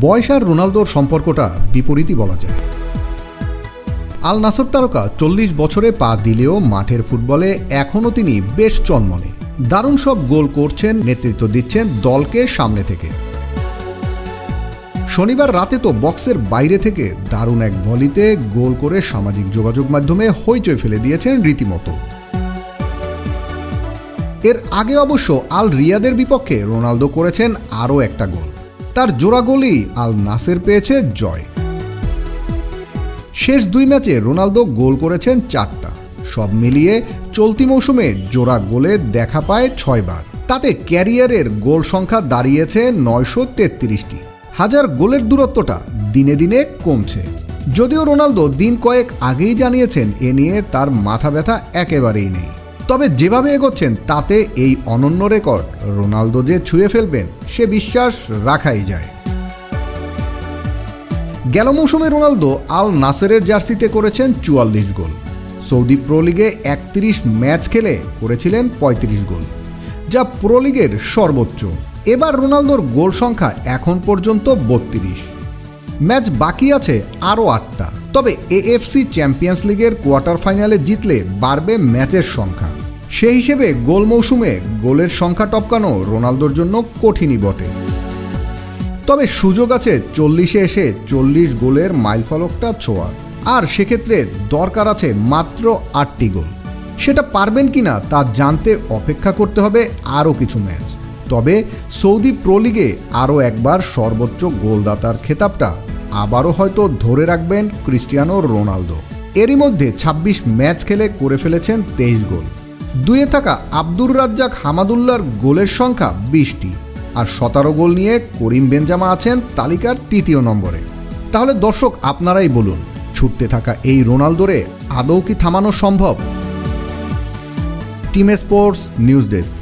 বয়স আর রোনালদোর সম্পর্কটা বিপরীতই বলা যায়। আল নাসর তারকা চল্লিশ বছরে পা দিলেও মাঠের ফুটবলে এখনও তিনি বেশ চনমনে। দারুণ সব গোল করছেন, নেতৃত্ব দিচ্ছেন দলকে সামনে থেকে। শনিবার রাতে তো বক্সের বাইরে থেকে দারুণ এক ভলিতে গোল করে সামাজিক যোগাযোগ মাধ্যমে হইচই ফেলে দিয়েছেন রীতিমতো। এর আগে অবশ্য আল রিয়াদের বিপক্ষে রোনালদো করেছেন আরও একটা গোল। তার জোড়া গোলই আল নাসের পেয়েছে জয়। শেষ দুই ম্যাচে রোনালদো গোল করেছেন চারটা। সব মিলিয়ে চলতি মৌসুমে জোড়া গোলে দেখা পায় ছয়বার। তাতে ক্যারিয়ারের গোল সংখ্যা দাঁড়িয়েছে নয়শো তেত্রিশটি। হাজার গোলের দূরত্বটা দিনে দিনে কমছে। যদিও রোনালদো দিন কয়েক আগেই জানিয়েছেন, এ নিয়ে তার মাথা ব্যথা একেবারেই নেই। তবে যেভাবে এগোচ্ছেন, তাতে এই অনন্য রেকর্ড রোনালদো যে ছুঁয়ে ফেলবেন, সে বিশ্বাস রাখাই যায়। গেল মৌসুমে রোনালদো আল নাসেরের জার্সিতে করেছেন চুয়াল্লিশ গোল। সৌদি প্রো লিগে একত্রিশ ম্যাচ খেলে করেছিলেন ৩৫ গোল, যা প্রো লিগের সর্বোচ্চ। এবার রোনালদোর গোল সংখ্যা এখন পর্যন্ত বত্রিশ। ম্যাচ বাকি আছে আরও আটটা। তবে এএফসি চ্যাম্পিয়ন্স লিগের কোয়ার্টার ফাইনালে জিতলে বাড়বে ম্যাচের সংখ্যা। সেই হিসেবে গোল মৌসুমে গোলের সংখ্যা টপকানো রোনালদোর জন্য কঠিনই বটে। তবে সুযোগ আছে চল্লিশে এসে চল্লিশ গোলের মাইলফলকটা ছোঁয়ার। আর সেক্ষেত্রে দরকার আছে মাত্র আটটি গোল। সেটা পারবেন কিনা তা জানতে অপেক্ষা করতে হবে আরও কিছু ম্যাচ। তবে সৌদি প্রো লিগে আরও একবার সর্বোচ্চ গোলদাতার খেতাবটা আবারও হয়তো ধরে রাখবেন ক্রিস্টিয়ানো রোনালদো। এরই মধ্যে ২৬ ম্যাচ খেলে করে ফেলেছেন তেইশ গোল। দুয়ে থাকা আব্দুর রাজ্জাক হামাদুল্লার গোলের সংখ্যা বিশটি আর সতেরো গোল নিয়ে করিম বেঞ্জামা আছেন তালিকার তৃতীয় নম্বরে। তাহলে দর্শক, আপনারাই বলুন, ছুটতে থাকা এই রোনালদোরে আদৌ কি থামানো সম্ভব? Team sports news desk.